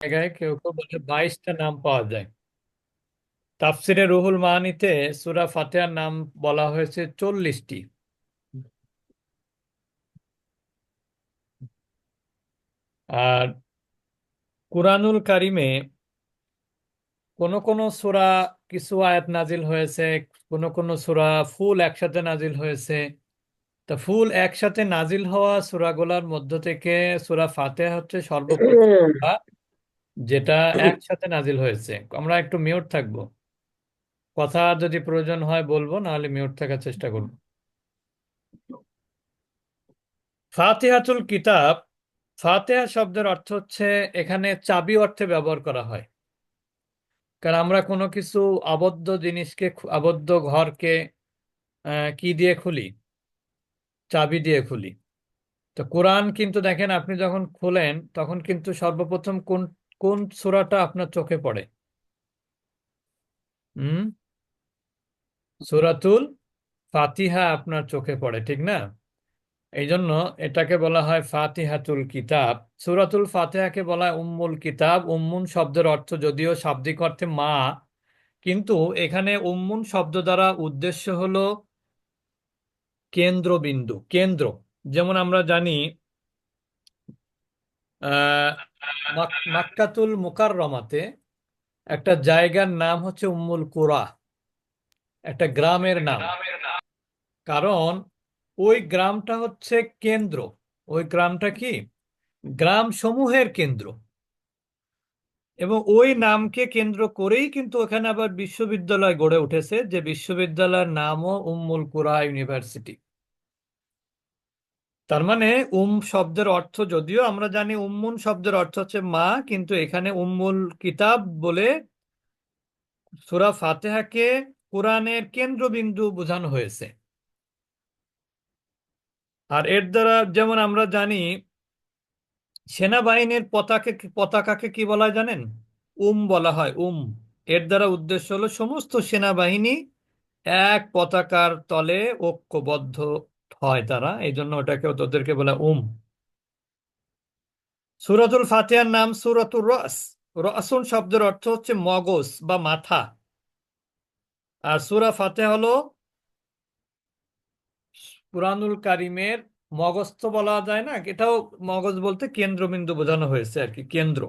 জায়গায় কেউ কেউ বলে বাইশটা নাম পাওয়া যায়। তাফসিরে রুহুল মানিতে সূরা ফাতিহার নাম বলা হয়েছে চল্লিশটি। আর কুরআনুল কারিমে কোন কোন সূরা কিছু আয়াত নাজিল হয়েছে, কোন কোন সূরা ফুল একসাথে নাজিল হয়েছে। তা ফুল একসাথে নাজিল হওয়া সূরাগুলোর মধ্য থেকে সূরা ফাতিহা হচ্ছে সর্বপ্রথম সূরা যেটা একসাথে নাজিল হয়েছে। আমরা একটু মিউট থাকব। কথা যদি প্রয়োজন হয় বলব, নাহলে মিউট থাকার চেষ্টা করব। ফাতিহাতুল কিতাব, ফাতিহা শব্দের অর্থ হচ্ছে এখানে চাবি অর্থে ব্যবহার করা হয়। কারণ আমরা কোনো কিছু আবদ্ধ জিনিসকে আবদ্ধ ঘরকে কি দিয়ে খুলি? চাবি দিয়ে খুলি। তো কোরআন কিন্তু দেখেন, আপনি যখন খুলেন, তখন কিন্তু সর্বপ্রথম কোন কোন সূরাটা আপনার চোখে পড়ে? হুম? সূরাতুল ফাতিহা আপনার চোখে পড়ে, ঠিক না? এই জন্য এটাকে বলা হয় ফাতিহাতুল কিতাব। সূরাতুল ফাতিহাকে বলা হয় উম্মুল কিতাব। উম্মুন শব্দের অর্থ যদিও শাব্দিক অর্থে মা, কিন্তু এখানে উম্মুন শব্দ দ্বারা উদ্দেশ্য হলো কেন্দ্রবিন্দু, কেন্দ্র। যেমন আমরা জানি মাক্কাতুল মুকাররমাতে একটা জায়গার নাম হচ্ছে উম্মুল কুরা। একটা গ্রামের নাম। কারণ ওই গ্রামটা হচ্ছে কেন্দ্র। ওই গ্রামটা কি? গ্রাম সমূহের কেন্দ্র। এবং ওই নামকে কেন্দ্র করেই কিন্তু ওখানে আবার বিশ্ববিদ্যালয় গড়ে উঠেছে, যে বিশ্ববিদ্যালয়ের নামও উম্মুল কুরা ইউনিভার্সিটি। তার মানে উম শব্দের অর্থ যদিও আমরা জানি উম্মুন শব্দের অর্থ হচ্ছে মা, কিন্তু এখানে উম্মুল কিতাব বলে সূরা ফাতেহাকে কোরআনের কেন্দ্রবিন্দু বোঝানো হয়েছে। আর এর দ্বারা যেমন আমরা জানি, সেনাবাহিনীর পতাকা পতাকাকে কি বলা জানেন? উম বলা হয়, উম। এর দ্বারা উদ্দেশ্য হলো সমস্ত সেনাবাহিনী এক পতাকার তলে ঐক্যবদ্ধ হয় তারা এই জন্য ওটাকে ওদেরকে বলে উম। সূরাতুল ফাতিহার নাম সূরাতুর রস। রসুন শব্দের অর্থ হচ্ছে মগজ বা মাথা। আর সুরা ফাতিহা হলো কুরআনুল কারিমের মগজ তো বলা যায় না, এটাও মগজ বলতে কেন্দ্রবিন্দু বোঝানো হয়েছে আর কি, কেন্দ্র।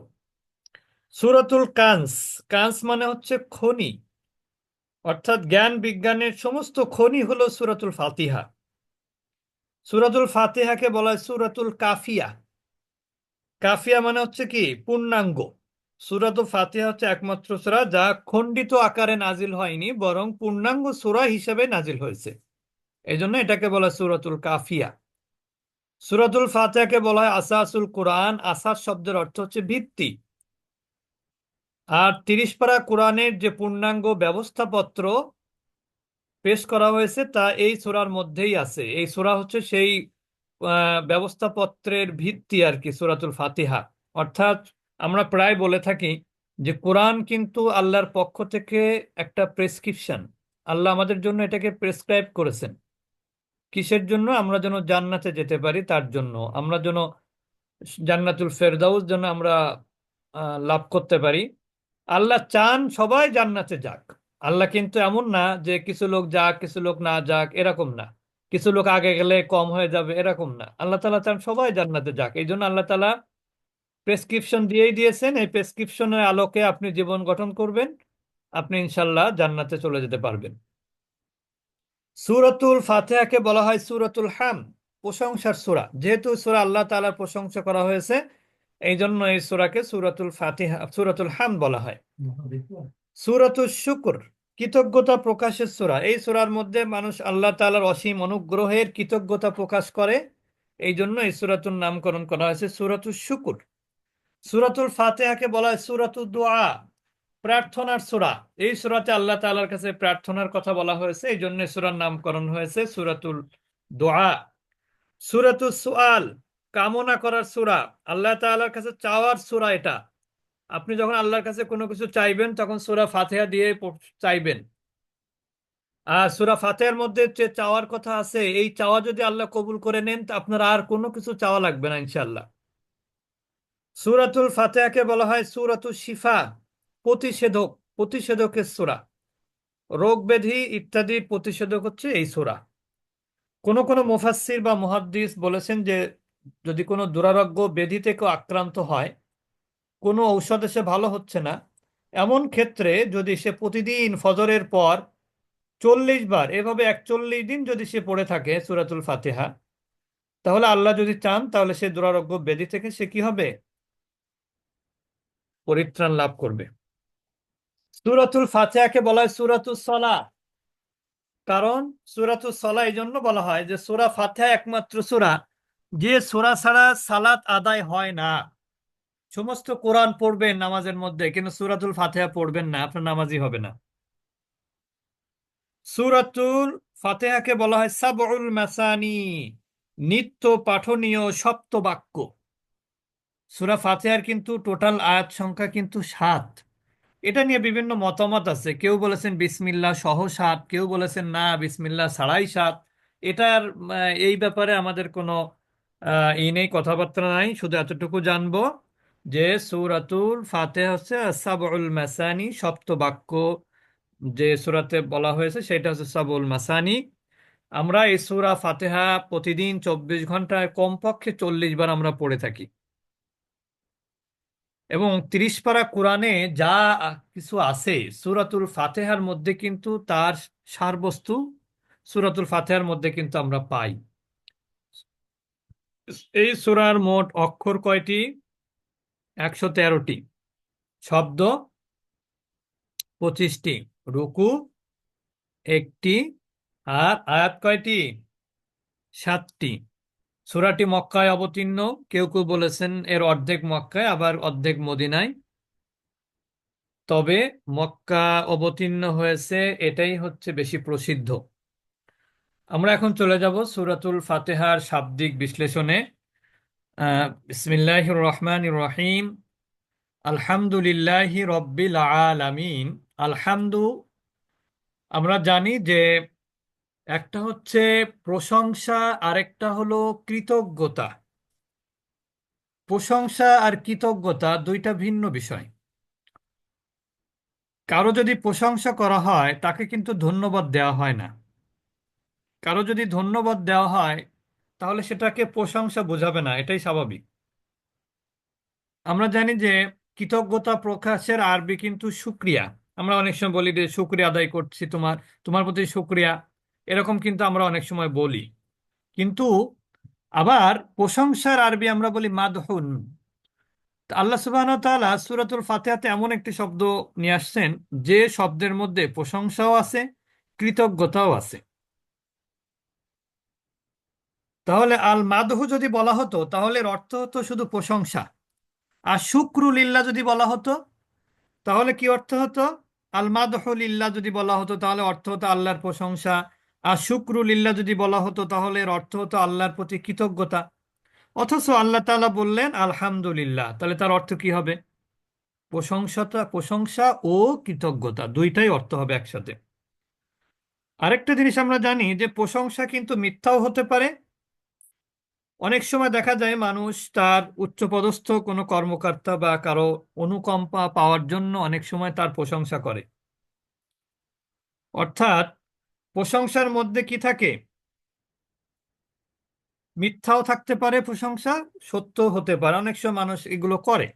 সূরাতুল কান্স কান্স মানে হচ্ছে খনি। অর্থাৎ জ্ঞান বিজ্ঞানের সমস্ত খনি হলো সুরাতুল ফাতিহা। সূরাতুল ফাতেহাকে বলা হয় সুরাতুল কাফিয়া। কাফিয়া মানে হচ্ছে কি? পূর্ণাঙ্গ। সুরাতুল ফাতেহা হচ্ছে একমাত্র সূরা যা খণ্ডিত আকারে নাজিল হয়নি, বরং পূর্ণাঙ্গ সূরা হিসেবে নাজিল হয়েছে। এই জন্য এটাকে বলা সূরাতুল কাফিয়া। সুরাতুল ফাতেহাকে বলা হয় আসাসুল কোরআন। আসাস শব্দের অর্থ হচ্ছে ভিত্তি। আর তিরিশ পারা কোরআনের যে পূর্ণাঙ্গ ব্যবস্থাপত্র পেশ করা হয়েছে তা এই সূরার মধ্যেই আছে। এই সূরা হচ্ছে সেই ব্যবস্থাপত্রের ভিত্তি আর কি, সূরাতুল ফাতিহা। অর্থাৎ আমরা প্রায় বলে থাকি যে কোরআন কিন্তু আল্লাহর পক্ষ থেকে একটা প্রেসক্রিপশন। আল্লাহ আমাদের জন্য এটাকে প্রেসক্রাইব করেছেন। কিসের জন্য? আমরা যেন জান্নাতে যেতে পারি তার জন্য। আমরা যেন জান্নাতুল ফেরদাউস যেন আমরা লাভ করতে পারি। আল্লাহ চান সবাই জান্নাতে যাক। আল্লাহ কিন্তু এমন না যে কিছু লোক যাক, কিছু লোক না যাক, এরকম না। কিছু লোক আগে গেলে কম হয়ে যাবে, এরকম না। আল্লাহ তালা চান সবাই জান্নাতে যাক। এই জন্য আল্লাহ তালা প্রেসক্রিপশন দিয়েই দিয়েছেন। এই প্রেসক্রিপশনের আলোকে আপনি জীবন গঠন করবেন। আপনি ইনশাল্লাহ জান্নাতে চলে যেতে পারবেন। সূরাতুল ফাতিহাকে বলা হয় সুরতুল হাম, প্রশংসার সূরা। যেহেতু সুরা আল্লাহ তাআলার প্রশংসা করা হয়েছে এই জন্য এই সূরাকে সূরাতুল ফাতিহা, সূরাতুল হাম বলা হয়। সূরাতুল শুকুর, কৃতজ্ঞতা প্রকাশের সূরা। এই সূরার মধ্যে মানুষ আল্লাহ তালার অসীম অনুগ্রহের কৃতজ্ঞতা প্রকাশ করে। এই জন্য এই সুরাতুর নামকরণ করা হয়েছে সূরাতুল শুকুর। সূরাতুল ফাতেহাকে বলা হয় সূরাতুদ দোয়া প্রার্থনার সূরা। এই সুরাতে আল্লাহ তালার কাছে প্রার্থনার কথা বলা হয়েছে। এই জন্য সূরার নামকরণ হয়েছে সুরাতুল দোয়া সূরাতুস সুয়াল কামনা করার সুরা। আল্লাহ তাআলার কাছে চাওয়ার সূরা এটা। আপনি যখন আল্লাহর কাছে কোনো কিছু চাইবেন, তখন সূরা ফাতেহা দিয়ে চাইবেন। আর সূরা ফাতিহার মধ্যে যে চাওয়ার কথা আছে, এই চাওয়া যদি আল্লাহ কবুল করে নেন, তা আপনার আর কোনো কিছু চাওয়া লাগবে না ইনশাল্লাহ সুরাতুল ফাতিহাকে বলা হয় সুরাতুল শিফা, প্রতিষেধক, প্রতিষেধকের সূরা। রোগ ব্যাধি ইত্যাদি প্রতিষেধক হচ্ছে এই সূরা। কোন কোনো মুফাসসির বা মুহাদ্দিস বলেছেন যে যদি কোনো দুরারোগ্য ব্যাধি থেকে আক্রান্ত হয় কোনো ঔষধে সে ভালো হচ্ছে না। এমন ক্ষেত্রে যদি সে প্রতিদিন ফজরের পর চল্লিশ বার, এভাবে একচল্লিশ দিন যদি সে পড়ে থাকে সুরাতুল ফাতিহা, তাহলে আল্লাহ যদি চান, তাহলে সে দুরারোগ্য ব্যাধি থেকে সে কি হবে? পরিত্রাণ লাভ করবে। সুরাতুল ফাতিহাকে বলা হয় সুরাতুল সলা। কারণ সূরাতুল সলা এই জন্য বলা হয় যে সূরা ফাতিহা একমাত্র সূরা, যে সূরা ছাড়া সালাত আদায় হয় না। সমস্ত কোরআন পড়বেন নামাজের মধ্যে কিন্তু সুরাতুল ফাতেহা পড়বেন না আপনার নামাজই হবে না। সুরাতুল ফাতেহাকে বলা হয় সাবউল মাসানি নিত্য পাঠনীয় সপ্ত বাক্য। সূরা ফাতিহার কিন্তু টোটাল আয়াত সংখ্যা কিন্তু সাত। এটা নিয়ে বিভিন্ন মতামত আছে। কেউ বলেছেন বিসমিল্লা সহ সাত কেউ বলেছেন না বিসমিল্লা ছাড়াই সাত। এটার এই ব্যাপারে আমাদের কোনো আহ, ই নেই কথাবার্তা নাই শুধু এতটুকু জানব। যে সূরাতুল ফাতিহা হচ্ছে সাবউল মাসানি, সপ্ত বাক্য যে সূরাতে বলা হয়েছে সেটা হচ্ছে সাবউল মাসানি। আমরা এই সুরা ফাতেহা প্রতিদিন চব্বিশ ঘন্টায় কমপক্ষে চল্লিশ বার আমরা পড়ে থাকি। এবং তিরিশ পারা কোরআনে যা কিছু আছে, সূরাতুল ফাতেহার মধ্যে কিন্তু তার সারবস্তু সুরাতুল ফাতেহার মধ্যে কিন্তু আমরা পাই। এই সূরার মোট অক্ষর কয়টি? একশো তেরোটি। শব্দ পঁচিশটি। রুকু একটি আর আয়াত কয়টি? সাতটি। সুরাটি মক্কায় অবতীর্ণ। কেউ কেউ বলেছেন এর অর্ধেক মক্কায়, আবার অর্ধেক মদিনায়। তবে মক্কা অবতীর্ণ হয়েছে এটাই হচ্ছে বেশি প্রসিদ্ধ। আমরা এখন চলে যাব সূরাতুল ফাতেহার শাব্দিক বিশ্লেষণে। আহ, বিসমিল্লাহির রহমানির রহিম। আলহামদুলিল্লাহি রব্বিল আলামিন। আলহামদু আমরা জানি যে একটা হচ্ছে প্রশংসা আরেকটা হলো কৃতজ্ঞতা। প্রশংসা আর কৃতজ্ঞতা দুইটা ভিন্ন বিষয়। কারও যদি প্রশংসা করা হয় তাকে কিন্তু ধন্যবাদ দেওয়া হয় না। কারও যদি ধন্যবাদ দেওয়া হয় তাহলে সেটাকে প্রশংসা বোঝাবে না, এটাই স্বাভাবিক। আমরা জানি যে কৃতজ্ঞতা প্রকাশের আরবি কিন্তু শুক্রিয়া। আমরা অনেক সময় বলি যে শুক্রিয়া আদায় করছি তোমার তোমার প্রতি শুক্রিয়া। এরকম কিন্তু আমরা অনেক সময় বলি। কিন্তু আবার প্রশংসার আরবি আমরা বলি মাদহুন। আল্লাহ সুবহানাহু ওয়া তাআলা ফাতেহাতে এমন একটি শব্দ নিয়ে আসছেন, যে শব্দের মধ্যে প্রশংসাও আছে, কৃতজ্ঞতাও আছে। তাহলে আল মাদহু যদি বলা হতো, তাহলে এর অর্থ হতো শুধু প্রশংসা। আর শুক্রুলিল্লাহ যদি বলা হতো, তাহলে কি অর্থ হতো? আল মাদহুলিল্লাহ যদি বলা হতো, তাহলে অর্থ হতো আল্লাহর প্রশংসা। আর শুক্রুলিল্লাহ যদি বলা হতো, তাহলে এর অর্থ হতো আল্লাহর প্রতি কৃতজ্ঞতা। অথচ আল্লাহ তাআলা বললেন, আলহামদুলিল্লাহ। তাহলে তার অর্থ কি হবে? প্রশংসাটা প্রশংসা ও কৃতজ্ঞতা, দুইটাই অর্থ হবে একসাথে। আরেকটা জিনিস আমরা জানি যে, প্রশংসা কিন্তু মিথ্যাও হতে পারে অনেক সময় দেখা যায় মানুষ তার উচ্চপদস্থ কোনো কর্মকর্তা বা কারও অনুকম্পা পাওয়ার জন্য অনেক সময় তার প্রশংসা করে। অর্থাৎ প্রশংসার মধ্যে কি থাকে? মিথ্যাও থাকতে পারে প্রশংসা সত্য হতে পারে। অনেক সময় মানুষ এগুলো করে।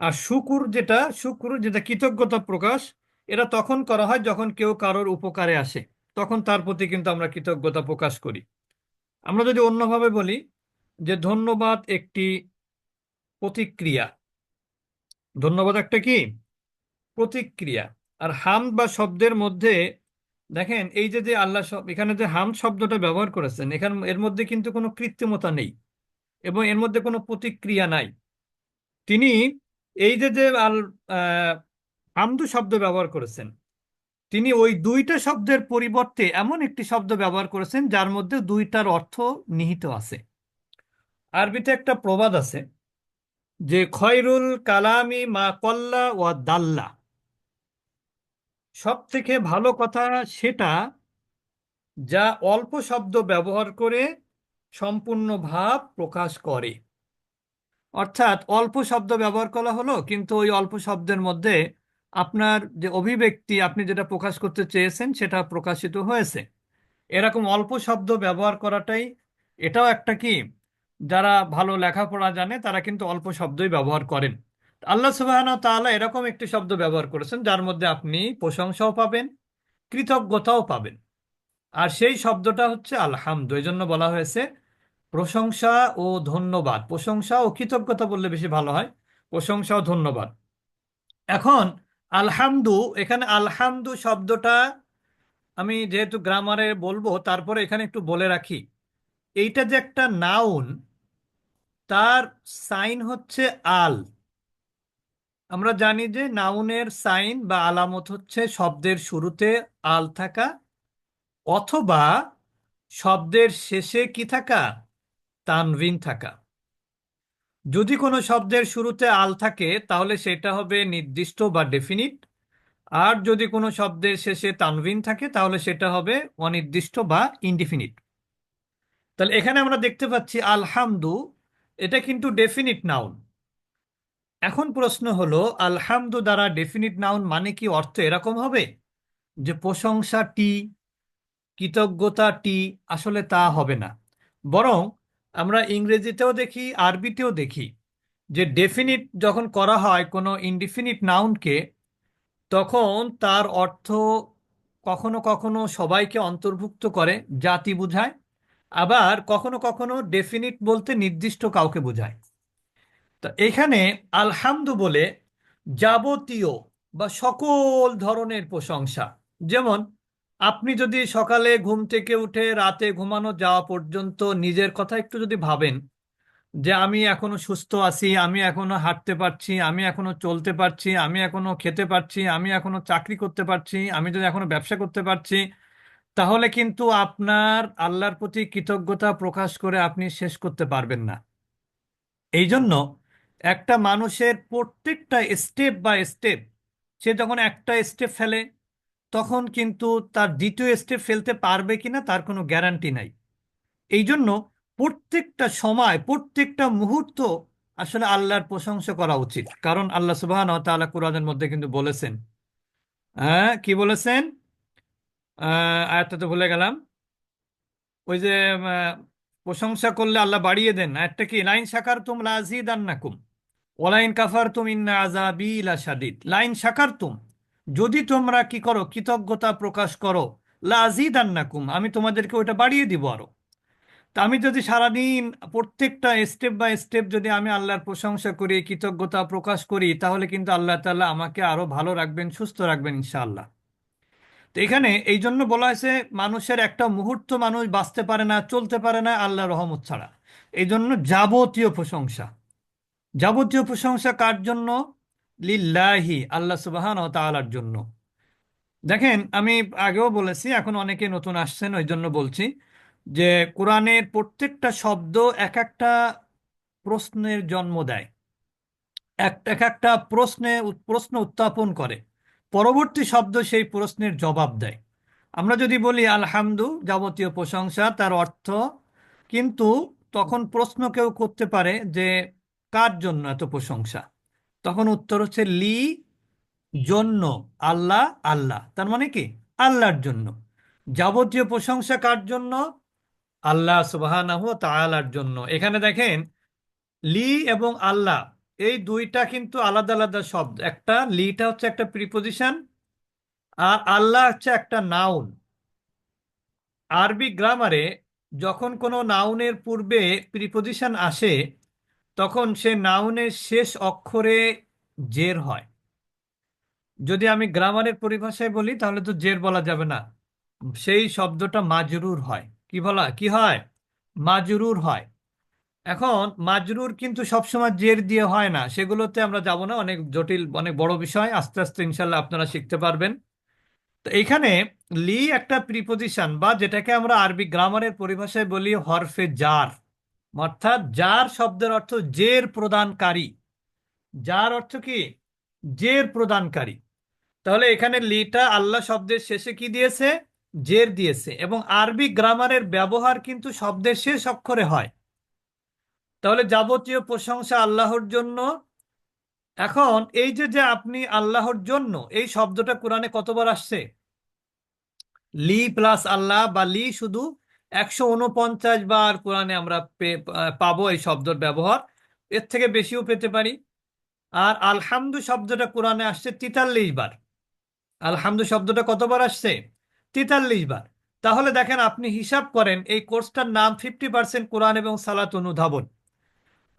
আর শুকুর যেটা শুকুর যেটা কৃতজ্ঞতা প্রকাশ, এটা তখন করা হয় যখন কেউ কারোর উপকারে আসে। তখন তার প্রতি কিন্তু আমরা কৃতজ্ঞতা প্রকাশ করি। আমরা যদি অন্যভাবে বলি যে ধন্যবাদ একটি প্রতিক্রিয়া। ধন্যবাদ একটা কি? প্রতিক্রিয়া। আর হামদ বা শব্দের মধ্যে দেখেন এই যে যে আল্লাহ এখানে যে হামদ শব্দটা ব্যবহার করেছেন এখানে এর মধ্যে কিন্তু কোনো কৃত্রিমতা নেই এবং এর মধ্যে কোনো প্রতিক্রিয়া নাই। তিনি এই যে যে আল আহ, হামদু শব্দ ব্যবহার করেছেন তিনি ওই দুইটা শব্দের পরিবর্তে এমন একটি শব্দ ব্যবহার করেছেন যার মধ্যে দুইটার অর্থ নিহিত আছে। আরবিতে একটা প্রবাদ আছে যে, খয়রুল কালামি মা কল্লা ওয়া দাল্লা। সব থেকে ভালো কথা সেটা, যা অল্প শব্দ ব্যবহার করে সম্পূর্ণ ভাব প্রকাশ করে। অর্থাৎ অল্প শব্দ ব্যবহার করা হলো, কিন্তু ওই অল্প শব্দের মধ্যে আপনার যে অভিব্যক্তি আপনি যেটা প্রকাশ করতে চেয়েছেন, সেটা প্রকাশিত হয়েছে। এরকম অল্প শব্দ ব্যবহার করাটাই, এটাও একটা কি যারা ভালো লেখাপড়া জানে, তারা কিন্তু অল্প শব্দই ব্যবহার করেন। আল্লাহ সুবাহ তাআলা এরকম একটি শব্দ ব্যবহার করেছেন, যার মধ্যে আপনি প্রশংসাও পাবেন, কৃতজ্ঞতাও পাবেন। আর সেই শব্দটা হচ্ছে আলহামদু এই জন্য বলা হয়েছে প্রশংসা ও ধন্যবাদ। প্রশংসা ও কৃতজ্ঞতা বললে বেশি ভালো হয়। প্রশংসা ও ধন্যবাদ। এখন আলহামদু, এখানে আলহামদু শব্দটা আমি যেহেতু গ্রামারে বলব, তারপরে এখানে একটু বলে রাখি। এইটা যে একটা নাউন তার সাইন হচ্ছে আল। আমরা জানি যে নাউনের সাইন বা আলামত হচ্ছে শব্দের শুরুতে আল থাকা, অথবা শব্দের শেষে কি থাকা? তানভিন থাকা। যদি কোনো শব্দের শুরুতে আল থাকে, তাহলে সেটা হবে নির্দিষ্ট বা ডেফিনিট আর যদি কোনো শব্দের শেষে তানভিন থাকে, তাহলে সেটা হবে অনির্দিষ্ট বা ইনডিফিনিট তাহলে এখানে আমরা দেখতে পাচ্ছি, আলহামদু, এটা কিন্তু ডেফিনিট নাউন এখন প্রশ্ন হলো, আলহামদু দ্বারা ডেফিনিট নাউন মানে কি? অর্থ এরকম হবে? যে প্রশংসা টি, কৃতজ্ঞতা টি, আসলে তা হবে না। বরং আমরা ইংরেজিতেও দেখি, আরবিতেও দেখি, যে ডেফিনিট যখন করা হয় কোনো ইনডিফিনিট নাউনকে তখন তার অর্থ কখনো কখনো সবাইকে অন্তর্ভুক্ত করে, জাতি বোঝায় আবার কখনো কখনো ডেফিনিট বলতে নির্দিষ্ট কাউকে বোঝায়। তা এখানে আলহামদু বলে যাবতীয় বা সকল ধরনের প্রশংসা, যেমন আপনি যদি সকালে ঘুম থেকে উঠে রাতে ঘুমানো যাওয়া পর্যন্ত নিজের কথা একটু যদি ভাবেন যে আমি এখনও সুস্থ আছি, আমি এখনও হাঁটতে পারছি, আমি এখনও চলতে পারছি, আমি এখনও খেতে পারছি, আমি এখনও চাকরি করতে পারছি, আমি যদি এখনও ব্যবসা করতে পারছি তাহলে কিন্তু আপনার আল্লাহর প্রতি কৃতজ্ঞতা প্রকাশ করে আপনি শেষ করতে পারবেন না। এই জন্য একটা মানুষের প্রত্যেকটা স্টেপ বা স্টেপ সে যখন একটা স্টেপ ফেলে, তখন কিন্তু তার দ্বিতীয় স্টেপ ফেলতে পারবে কিনা তার কোনো গ্যারান্টি নাই। এই জন্য প্রত্যেকটা সময়, প্রত্যেকটা মুহূর্ত আসলে আল্লাহর প্রশংসা করা উচিত। কারণ আল্লাহ সুবাহ তাআলা কোরআনের মধ্যে কিন্তু বলেছেন। হ্যাঁ কি বলেছেন? আয়াতটা তো ভুলে গেলাম। ওই যে প্রশংসা করলে আল্লাহ বাড়িয়ে দেন। একটা কি? লাইন শাকার তুম লাজিদান্নাকুম ওলাইন কাফার তুম ইন্না আজাবি লাশাদিদ। লাইন শাকার তুম যদি তোমরা কি করো, কৃতজ্ঞতা প্রকাশ করো, লাজিদান্নাকুম, আমি তোমাদেরকে ওটা বাড়িয়ে দিব আরও। তা আমি যদি সারাদিন প্রত্যেকটা স্টেপ বাই স্টেপ যদি আমি আল্লাহর প্রশংসা করি, কৃতজ্ঞতা প্রকাশ করি, তাহলে কিন্তু আল্লাহ তাআলা আমাকে আরও ভালো রাখবেন, সুস্থ রাখবেন ইনশাআল্লাহ। তো এখানে এই জন্য বলা হয়েছে, মানুষের একটা মুহূর্ত মানুষ বাঁচতে পারে না, চলতে পারে না আল্লাহ রহমত ছাড়া। এই জন্য যাবতীয় প্রশংসা। যাবতীয় প্রশংসা কার জন্য? লিল্লাহি, আল্লাহ সুবাহান ও তাআলার জন্য। দেখেন, আমি আগেও বলেছি, এখন অনেকে নতুন আসছেন ওই জন্য বলছি যে, কোরআনের প্রত্যেকটা শব্দ এক একটা প্রশ্নের জন্ম দেয়। এক একটা প্রশ্নে, প্রশ্ন উত্থাপন করে। পরবর্তী শব্দ সেই প্রশ্নের জবাব দেয়। আমরা যদি বলি আলহামদু যাবতীয় প্রশংসা, তার অর্থ কিন্তু তখন প্রশ্ন কেউ করতে পারে যে কার জন্য এত প্রশংসা? তখন উত্তর হচ্ছে লি জন্য, আল্লাহ আল্লাহ। তার মানে কি? আল্লাহর জন্য। যাবতীয় প্রশংসা কার জন্য? আল্লাহ সুবহানাহু ওয়া তাআলার জন্য। এখানে দেখেন, লি এবং আল্লাহ এই দুইটা কিন্তু আলাদা আলাদা শব্দ। একটা লিটা হচ্ছে একটা প্রিপোজিশন আর আল্লাহ হচ্ছে একটা নাউন আরবি গ্রামারে যখন কোনো নাউনের পূর্বে প্রিপোজিশন আসে, তখন সে নাউনের শেষ অক্ষরে জের হয়। যদি আমি গ্রামারের পরিভাষায় বলি, তাহলে তো জের বলা যাবে না। সেই শব্দটা মাজরুর হয়। কি বলা? কি হয়? মাজরুর হয়। এখন মাজরুর কিন্তু সবসময় জের দিয়ে হয় না। সেগুলোতে আমরা যাব না, অনেক জটিল, অনেক বড় বিষয়। আস্তে আস্তে ইনশাল্লাহ আপনারা শিখতে পারবেন। তো এখানে লি একটা প্রিপোজিশন বা যেটাকে আমরা আরবি গ্রামারের পরিভাষায় বলি হরফে জার। অর্থাৎ জার শব্দের অর্থ জের প্রদানকারী। যার অর্থ কি? জের প্রদানকারী। তাহলে এখানে লিটা আল্লাহ শব্দের শেষে কি দিয়েছে? জের দিয়েছে। এবং আরবি গ্রামারের ব্যবহার কিন্তু শব্দের শেষ অক্ষরে হয়। তাহলে যাবতীয় প্রশংসা আল্লাহর জন্য। এখন এই যে যে আপনি আল্লাহর জন্য, এই শব্দটা কোরআনে কতবার আসছে? লি প্লাস আল্লাহ বা লি শুধু একশো উনপঞ্চাশ বার কোরআনে আমরা পাবো এই শব্দের ব্যবহার। এর থেকে বেশিও পেতে পারি। আর আলহামদু শব্দটা কোরআনে আসছে তিতাল্লিশ বার। আলহামদু শব্দটা কতবার আসছে? তিতাল্লিশ বার। তাহলে দেখেন, আপনি হিসাব করেন, এই কোর্সটার নাম ফিফটি পার্সেন্ট কোরআন এবং সালাত অনুধাবন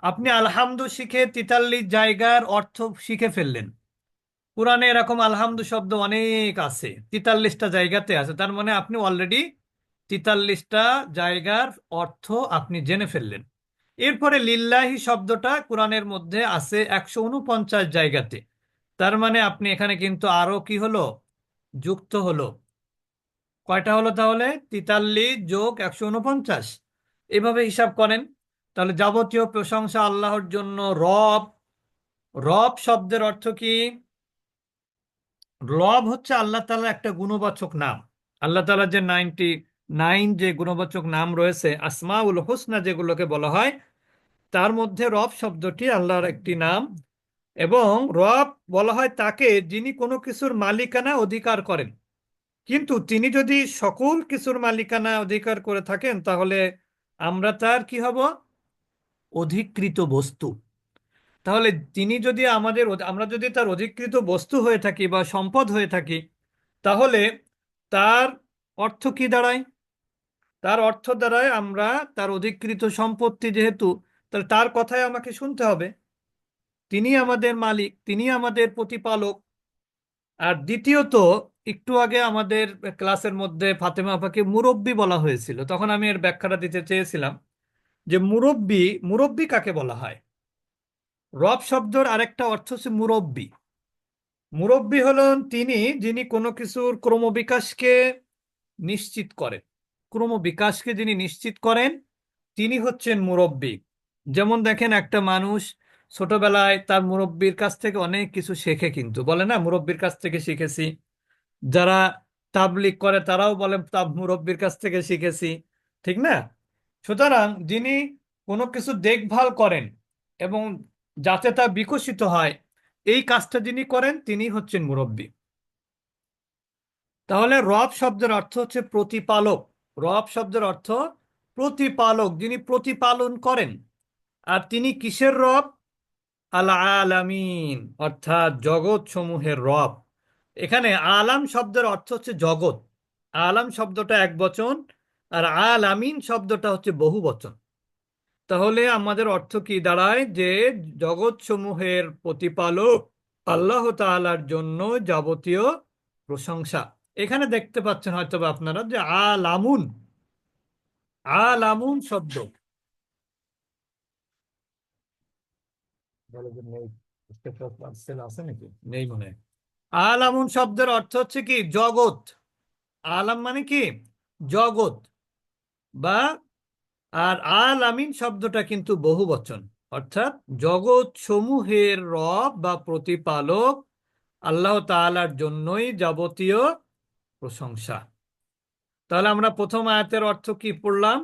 আপনি আলহামদু শিখে তেতাল্লিশ জায়গার অর্থ শিখে ফেললেন। কোরআনে এরকম আলহামদু শব্দ অনেক আছে, তেতাল্লিশটা জায়গাতে আছে। তার মানে আপনি অলরেডি তেতাল্লিশটা জায়গার অর্থ আপনি জেনে ফেললেন। এরপরে লিল্লাহি শব্দটা কোরআনের মধ্যে আছে একশো উনপঞ্চাশ জায়গাতে। তার মানে আপনি এখানে কিন্তু আরও কি হলো? যুক্ত হলো। কয়টা হলো তাহলে? তেতাল্লিশ যোগ একশো উনপঞ্চাশ। এভাবে হিসাব করেন। তাহলে যাবতীয় প্রশংসা আল্লাহর জন্য রব। রব শব্দের অর্থ কি? রব হচ্ছে আল্লাহ তাআলার একটা গুণবাচক নাম। আল্লাহ তাআলার যে নাইনটি নাইন যে গুণবাচক নাম রয়েছে, আসমাউল হোসনা যেগুলোকে বলা হয়, তার মধ্যে রব শব্দটি আল্লাহর একটি নাম। এবং রব বলা হয় তাকে যিনি কোনো কিছুর মালিকানা অধিকার করেন। কিন্তু তিনি যদি সকল কিছুর মালিকানা অধিকার করে থাকেন, তাহলে আমরা তার কি হব? অধিকৃত বস্তু। তাহলে তিনি যদি আমাদের আমরা যদি তার অধিকৃত বস্তু হয়ে থাকি বা সম্পদ হয়ে থাকি, তাহলে তার অর্থ কি দাঁড়ায়? তার অর্থ দ্বারায় আমরা তার অধিকৃত সম্পত্তি যেহেতু, তাহলে তার কথাই আমাকে শুনতে হবে। তিনি আমাদের মালিক, তিনি আমাদের প্রতিপালক। আর দ্বিতীয়ত, একটু আগে আমাদের ক্লাসের মধ্যে ফাতেমা আপাকে মুরব্বী বলা হয়েছিল, তখন আমি এর ব্যাখ্যাটা দিতে চেয়েছিলাম। যে মুরব্বি মুরব্বি কাকে বলা হয়? রব শব্দর আরেকটা অর্থ হচ্ছে মুরব্বি। মুরব্বি হলেন তিনি যিনি কোনো কিছুর ক্রমবিকাশকে নিশ্চিত করেন। ক্রমবিকাশকে যিনি নিশ্চিত করেন, তিনি হচ্ছেন মুরব্বি। যেমন দেখেন, একটা মানুষ ছোটবেলায় তার মুরব্বীর কাছ থেকে অনেক কিছু শেখে কিন্তু। বলে না, মুরব্বীর কাছ থেকে শিখেছি। যারা তাবলিগ করে তারাও বলে তাব মুরব্বীর কাছ থেকে শিখেছি। ঠিক না? সুতরাং যিনি কোনো কিছু দেখভাল করেন এবং যাতে তা বিকশিত হয়, এই কাজটা যিনি করেন, তিনি হচ্ছেন মুরব্বি। তাহলে রব শব্দের অর্থ হচ্ছে প্রতিপালক। রব শব্দের অর্থ প্রতিপালক, যিনি প্রতিপালন করেন। আর তিনি কিসের রব? আল আলামিন, অর্থাৎ জগৎ সমূহের রব। এখানে আলাম শব্দের অর্থ হচ্ছে জগৎ। আলাম শব্দটা এক বচন আর আল আমিন শব্দটা হচ্ছে বহু বচন তাহলে আমাদের অর্থ কি দাঁড়ায়? যে জগৎ সমূহের প্রতিপালক আল্লাহ তাআলার জন্য যাবতীয় প্রশংসা। এখানে দেখতে পাচ্ছেন হয়তো আপনারা যে আল আমুন। আল আমুন শব্দ। নেই। মনে হয়। আলামুন শব্দের অর্থ হচ্ছে কি? জগৎ। আলাম মানে কি? জগৎ। বা আর আল আমিন শব্দটা কিন্তু বহু বচন অর্থাৎ জগৎ সমূহের রব বা প্রতিপালক আল্লাহ তাআলার জন্যই যাবতীয় প্রশংসা। তাহলে আমরা প্রথম আয়াতের অর্থ কি পড়লাম?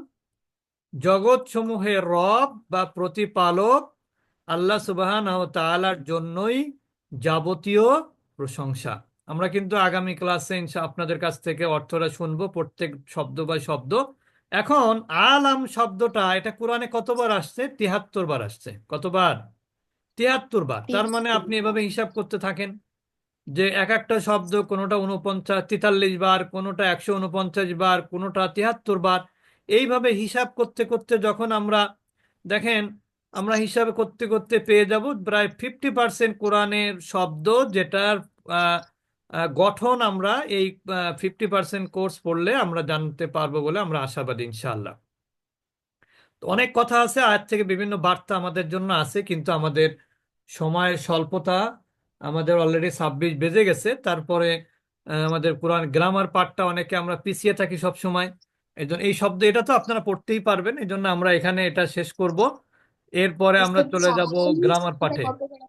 জগৎ সমূহের রব বা প্রতিপালক আল্লাহ সুবাহান ওয়া তাআলার জন্যই যাবতীয় প্রশংসা। আমরা কিন্তু আগামী ক্লাসে আপনাদের কাছ থেকে অর্থটা শুনব প্রত্যেক শব্দ বা শব্দ। এখন আলাম শব্দটা এটা কোরআনে কতবার আসছে? তিহাত্তর বার আসছে। কতবার? তিয়াত্তর বার। তার মানে আপনি এভাবে হিসাব করতে থাকেন যে এক একটা শব্দ কোনোটা উনপঞ্চাশ তেতাল্লিশ বার কোনোটা একশো উনপঞ্চাশ বার কোনোটা তিয়াত্তর বার। এইভাবে হিসাব করতে করতে যখন আমরা দেখেন আমরা হিসাব করতে করতে পেয়ে যাব প্রায় ফিফটি পার্সেন্ট কোরআনের শব্দ যেটার গঠন আমরা এই ফিফটি পার্সেন্ট কোর্স পড়লে আমরা জানতে পারব বলে আমরা আশাবাদী ইনশাআল্লাহ। তো অনেক কথা আছে আজ থেকে বিভিন্ন বার্তা আমাদের জন্য আছে কিন্তু আমাদের সময়ের স্বল্পতা আমাদের অলরেডি ছাব্বিশ বেজে গেছে। তারপরে আমাদের কোরআন গ্রামার পার্টটা অনেকে আমরা পিছিয়ে থাকি সব সময় এই জন্য এই শব্দ এটা তো আপনারা পড়তেই পারবেন। এই জন্য আমরা এখানে এটা শেষ করব। এরপরে আমরা চলে যাব গ্রামার পাঠে।